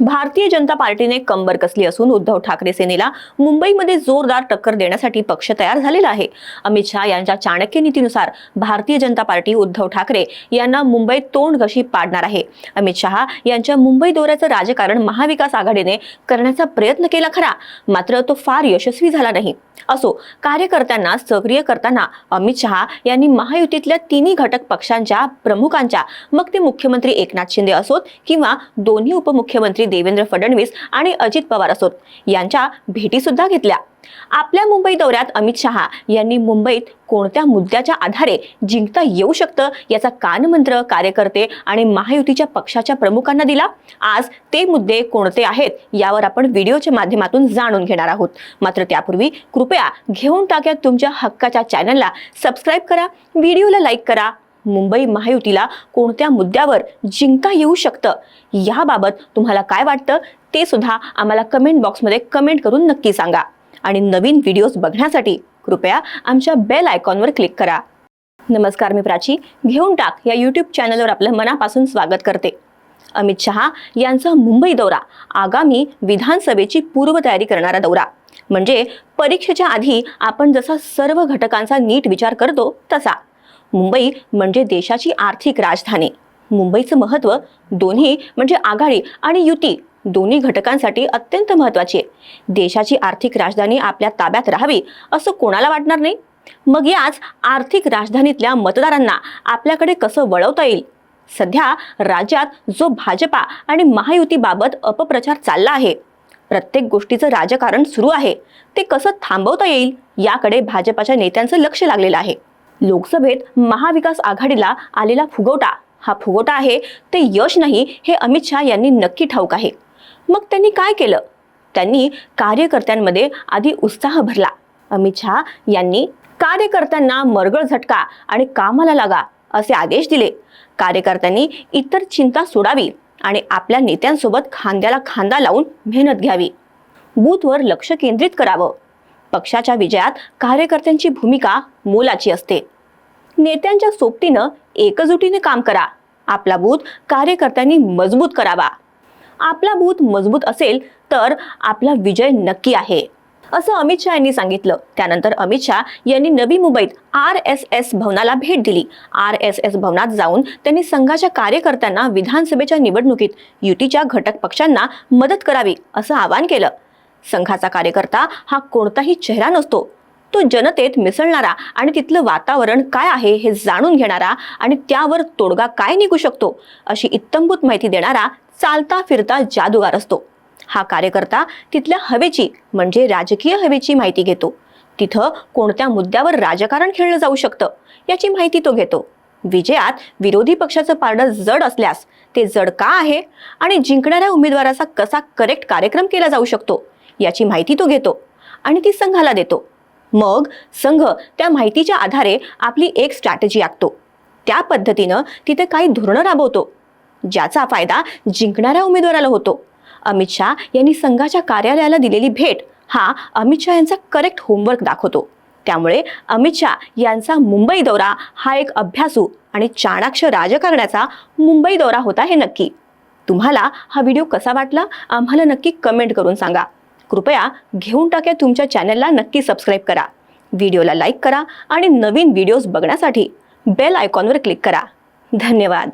भारतीय जनता पार्टीने कंबर कसली असून उद्धव ठाकरे सेनेला मुंबईमध्ये जोरदार टक्कर देण्यासाठी पक्ष तयार झालेला आहे. अमित शहा यांच्या चाणक्य नीतीनुसार भारतीय जनता पार्टी उद्धव ठाकरे यांना मुंबईत तोंड घशी पाडणार आहे? अमित शहा यांच्या मुंबई दौऱ्याचं राजकारण महाविकास आघाडीने करण्याचा प्रयत्न केला खरा मात्र तो फार यशस्वी झाला नाही. असो कार्यकर्त्यांना सक्रिय करताना अमित शहा यांनी महायुतीतल्या तिन्ही घटक पक्षांच्या प्रमुखांच्या मग ते मुख्यमंत्री एकनाथ शिंदे असोत किंवा दोन्ही उपमुख्यमंत्री देवेंद्र फडणवीस आणि अजित पवार असोत. यांच्या भेटी सुद्धा घेतल्या. आपल्या मुंबई दौऱ्यात अमित शहा यांनी मुंबईत कोणत्या मुद्द्याच्या आधारे जिंकता येऊ शकतं याचा कानमंत्र कार्यकर्ते आणि महायुतीच्या पक्षाच्या प्रमुखांना दिला? आज ते मुद्दे कोणते आहेत यावर आपण व्हिडिओच्या माध्यमातून जाणून घेणार आहोत. मात्र त्यापूर्वी कृपया घेऊन टाक्यात तुमच्या हक्काच्या चॅनलला सबस्क्राईब करा व्हिडिओला लाईक करा मुंबई महायुतीला कोणत्या मुद्द्यावर जिंकता येऊ शकतं? याबाबत तुम्हाला काय वाटतं? ते सुद्धा आम्हाला कमेंट बॉक्समध्ये कमेंट करून नक्की सांगा. आणि नवीन व्हिडिओज बघण्यासाठी कृपया आमच्या बेल आयकॉनवर क्लिक करा. नमस्कार मी प्राची. घेऊन टाक या यूट्यूब चॅनलवर आपलं मनापासून स्वागत करते. अमित शहा यांचा मुंबई दौरा आगामी विधानसभेची पूर्वतयारी करणारा दौरा. म्हणजे परीक्षेच्या आधी आपण जसा सर्व घटकांचा नीट विचार करतो तसा. मुंबई म्हणजे देशाची आर्थिक राजधानी. मुंबईचं महत्त्व दोन्ही म्हणजे आघाडी आणि युती दोन्ही घटकांसाठी अत्यंत महत्त्वाची आहे. देशाची आर्थिक राजधानी आपल्या ताब्यात राहावी असं कोणाला वाटणार नाही? मग याच आर्थिक राजधानीतल्या मतदारांना आपल्याकडे कसं वळवता येईल? सध्या राज्यात जो भाजपा आणि महायुतीबाबत अपप्रचार चालला आहे प्रत्येक गोष्टीचं राजकारण सुरू आहे ते कसं थांबवता येईल याकडे भाजपाच्या नेत्यांचं लक्ष लागलेलं आहे. लोकसभेत महाविकास आघाडीला आलेला फुगवटा. हा फुगवटा आहे ते यश नाही हे अमित शहा यांनी नक्की ठाऊक आहे. मग त्यांनी काय केलं? त्यांनी कार्यकर्त्यांमध्ये आधी उत्साह भरला. अमित शहा यांनी कार्यकर्त्यांना मरगळ झटका आणि कामाला लागा असे आदेश दिले. कार्यकर्त्यांनी इतर चिंता सोडावी आणि आपल्या नेत्यांसोबत खांद्याला खांदा लावून मेहनत घ्यावी. बूथवर लक्ष केंद्रित करावं. पक्षाच्या विजयात कार्यकर्त्यांची भूमिका मोलाची असते. नेत्यांच्या सोबतीनं एकजुटीने काम करा. आपला बूथ कार्यकर्त्यांनी मजबूत करावा. आपला बूथ मजबूत असेल तर आपला विजय नक्की आहे. असं अमित शहा यांनी सांगितलं. त्यानंतर अमित शहा यांनी नवी मुंबईत आर एस एस भवनाला भेट दिली. आर एस एस भवनात जाऊन त्यांनी संघाच्या कार्यकर्त्यांना विधानसभेच्या निवडणुकीत युतीच्या घटक पक्षांना मदत करावी असं आवाहन केलं. संघाचा कार्यकर्ता हा कोणताही चेहरा नसतो. तो जनतेत मिसळणारा आणि तिथलं वातावरण काय आहे हे जाणून घेणारा आणि त्यावर तोडगा काय निघू शकतो अशी इत्तंभूत माहिती देणारा चालता फिरता जादूगार असतो. हा कार्यकर्ता तिथल्या हवेची म्हणजे राजकीय हवेची माहिती घेतो. तिथं कोणत्या मुद्द्यावर राजकारण खेळलं जाऊ शकतं याची माहिती तो घेतो. विजयात विरोधी पक्षाचं पारडं जड असल्यास ते जड का आहे आणि जिंकणाऱ्या उमेदवाराचा कसा करेक्ट कार्यक्रम केला जाऊ शकतो याची माहिती तो घेतो आणि ती संघाला देतो. मग संघ त्या माहितीच्या आधारे आपली एक स्ट्रॅटेजी आखतो. त्या पद्धतीनं तिथे काही धोरणं राबवतो. ज्याचा फायदा जिंकणाऱ्या उमेदवाराला होतो. अमित शहा यांनी संघाच्या कार्यालयाला दिलेली भेट हा अमित शहा यांचा करेक्ट होमवर्क दाखवतो. त्यामुळे अमित शहा यांचा मुंबई दौरा हा एक अभ्यासू आणि चाणाक्ष राजकारणाचा मुंबई दौरा होता हे नक्की. तुम्हाला हा व्हिडिओ कसा वाटला? आम्हाला नक्की कमेंट करून सांगा. कृपया घेऊन टाक्या तुमच्या चॅनलला नक्की सबस्क्राईब करा. व्हिडिओला लाईक करा आणि नवीन व्हिडिओज बघण्यासाठी बेल आयकॉनवर क्लिक करा. धन्यवाद.